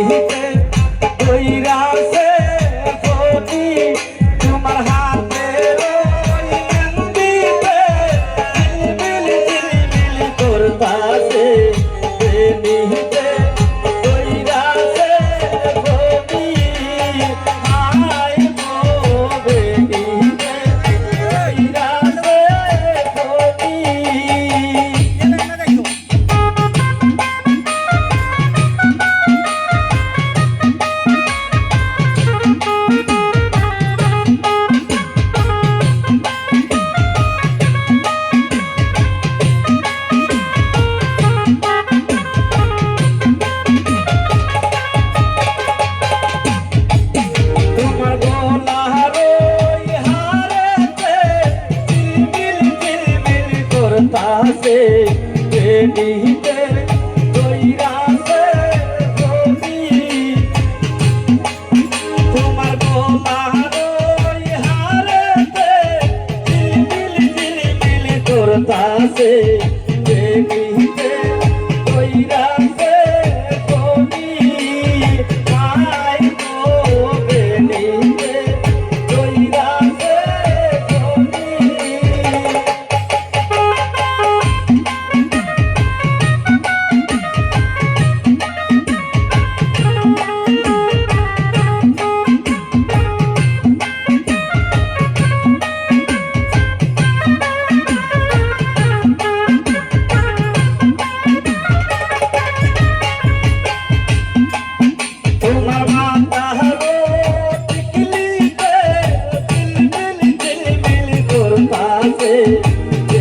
Hey, পাশে বেডিতে দইরাছে রবি। তোমার গোলার ওই হারেতে দিল দিল দিল তোর পাশে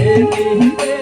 Thank.